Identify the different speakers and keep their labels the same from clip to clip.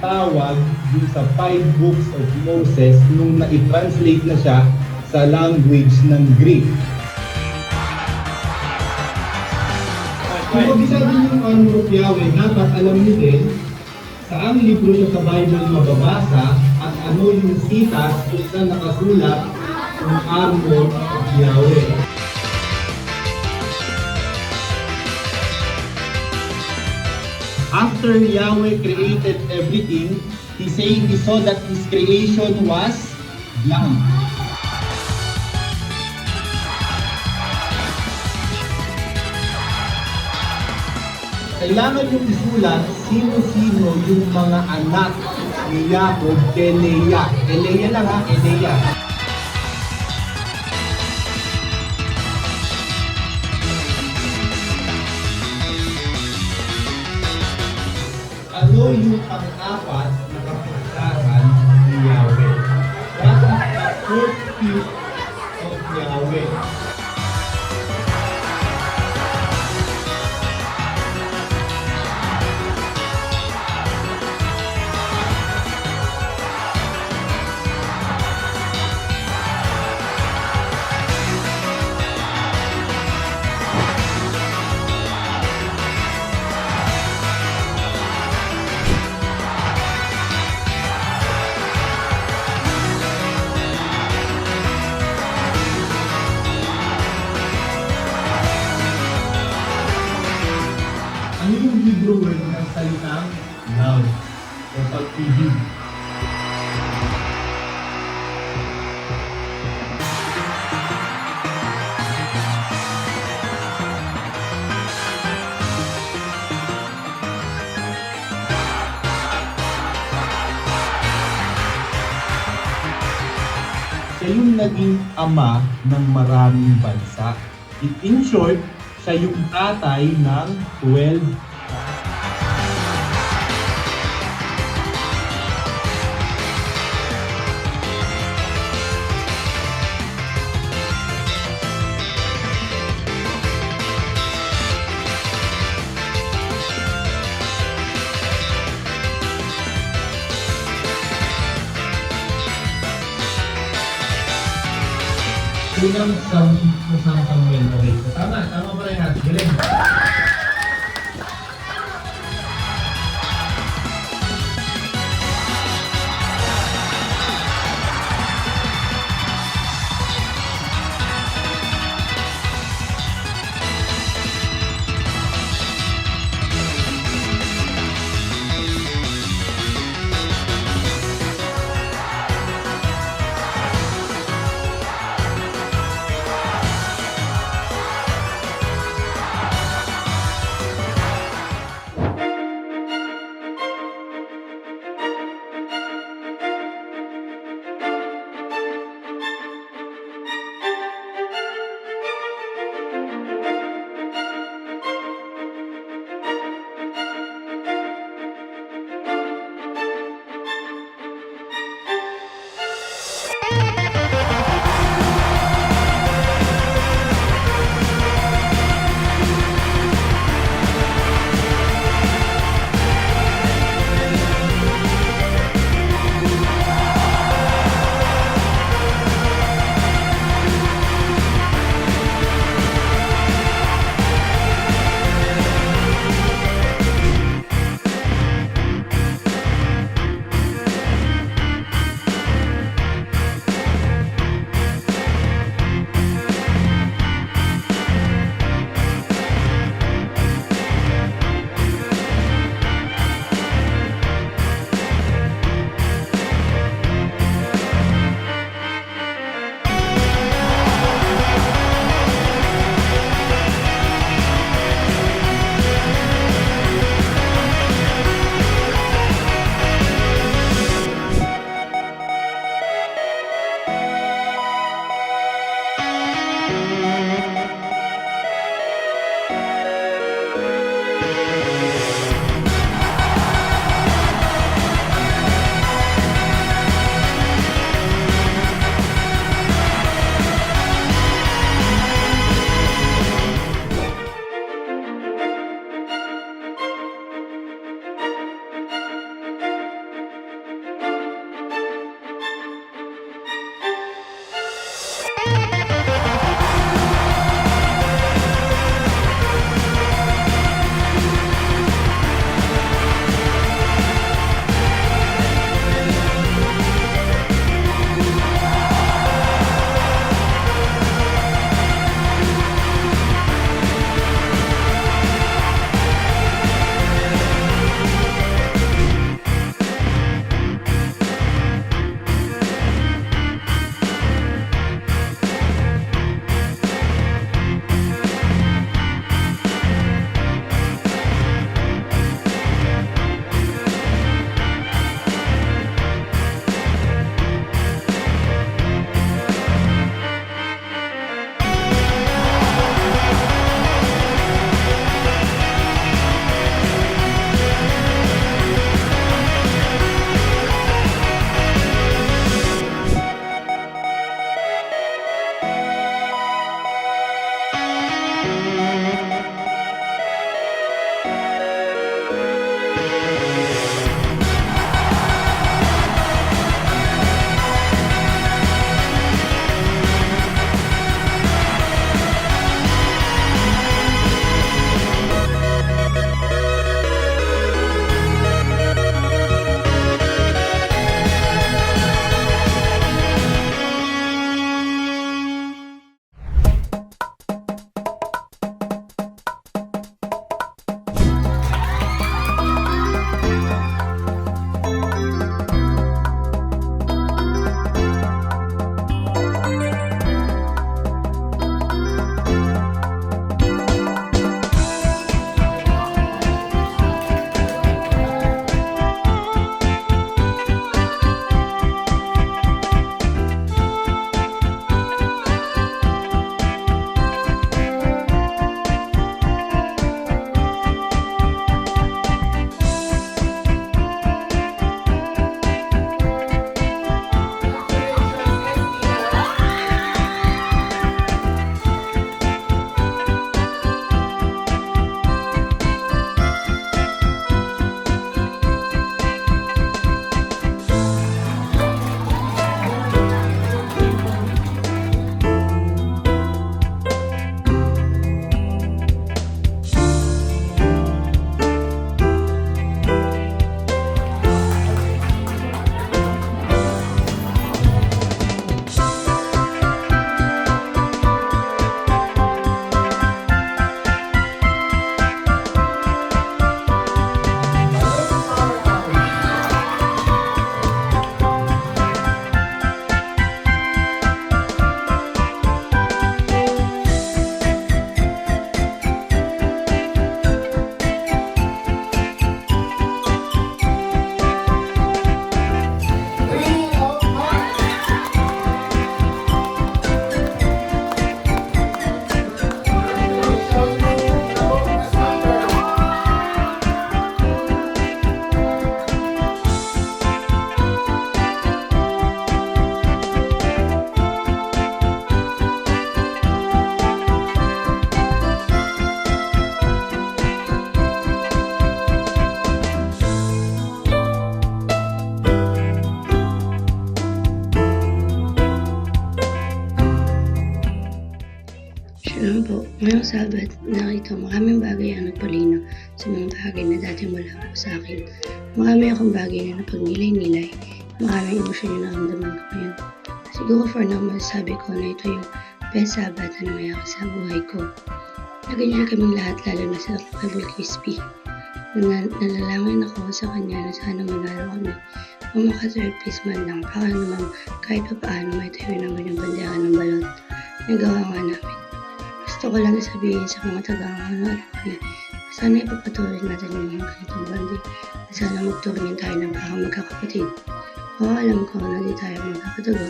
Speaker 1: tawag dun sa five books of Moses nung na-translate na siya sa language ng Greek. Kung kabisado niyo Armor of Yahweh, dapat alam niyo din saang libro niyo sa Bible mababasa at ano yung sitas kung saan nakasulat ang of Yahweh. After Yahweh created everything, he said he saw that his creation was blank. Kailangan yung isulat sino-sino yung mga anak ni Jacob. Kay Leah lang ha, kay ito yung pang-apat na kapuntahan ni Yahweh. Dapat 40 yung naging ama ng maraming bansa. In- short, siya yung tatay ng 12 Unang sa sa Samuel. Okay. So, tama, tama pa rin natin. Galing.
Speaker 2: Ngayong Sabat, nakita ko maraming bagay ang nagpalinaw sa mga bagay na dati wala sa akin. Marami akong bagay na napagnilay-nilay. Maraming emosyon yung naramdaman ko ngayon. Siguro for now, masasabi ko na ito yung best Sabat na nangyayari sa buhay ko. Naganyan kaming lahat, lalo na sa Bible Crispy. Nal- nalalangin ako sa kanya na sana manalo kami. Kung maka-third place man lang, para naman kahit pa paano may tayo naman yung bandera ng balon. Nagawa nga namin. Gusto ko lang sabihin sa mga taga-ano na sana ipapatuloy natin yung ganitong banding at sana magturingin tayo ng parang magkakapatid. Oo, alam ko na di tayo magkakatugo,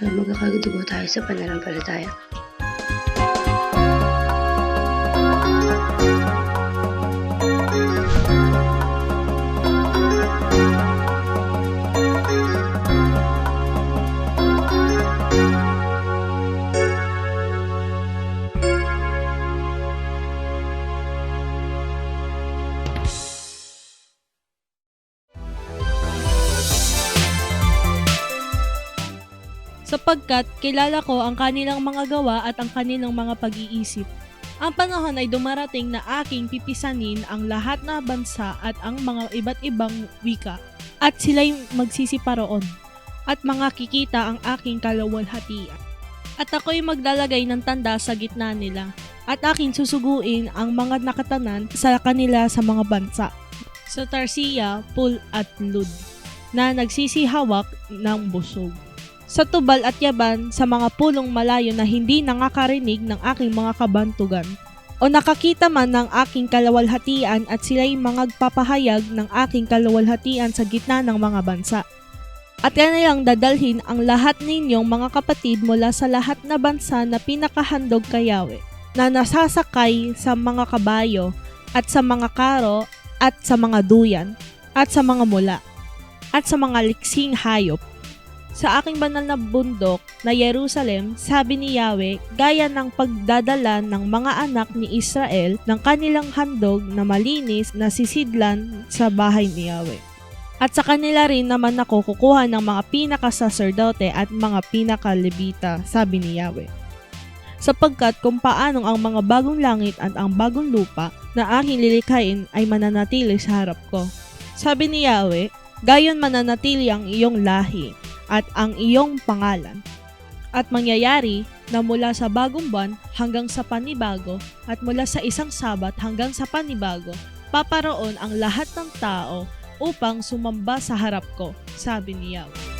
Speaker 2: pero magkakadugo tayo sa pananampalataya.
Speaker 3: Sapagkat kilala ko ang kanilang mga gawa at ang kanilang mga pag-iisip. Ang panahon ay dumarating na aking pipisanin ang lahat na bansa at ang mga iba't ibang wika, at sila'y magsisiparoon, at mga kikita ang aking kalawalhatian. At ako'y maglalagay ng tanda sa gitna nila, at aking susuguin ang mga nakatanan sa kanila sa mga bansa, sa Tarsiya, Pul at Lud, na nagsisihawak ng busog sa tubal at yaban sa mga pulong malayo na hindi nakakarinig ng aking mga kabantugan o nakakita man ng aking kalawalhatian at sila'y mangagpapahayag ng aking kalawalhatian sa gitna ng mga bansa. At kanilang dadalhin ang lahat ninyong mga kapatid mula sa lahat na bansa na pinakahandog kay Yahweh, na nasasakay sa mga kabayo at sa mga karo at sa mga duyan at sa mga mula at sa mga liksing hayop sa aking banal na bundok na Jerusalem, sabi ni Yahweh, gaya ng pagdadala ng mga anak ni Israel ng kanilang handog na malinis na sisidlan sa bahay ni Yahweh. At sa kanila rin naman ako kukuha ng mga pinakasaserdote at mga pinakalebita, sabi ni Yahweh. Sapagkat kung paanong ang mga bagong langit at ang bagong lupa na aking lilikhain ay mananatili sa harap ko. Sabi ni Yahweh, gayon mananatili ang iyong lahi at ang iyong pangalan. At mangyayari na mula sa bagong buwan hanggang sa panibago at mula sa isang sabat hanggang sa panibago, paparoon ang lahat ng tao upang sumamba sa harap ko, sabi ni Yahweh.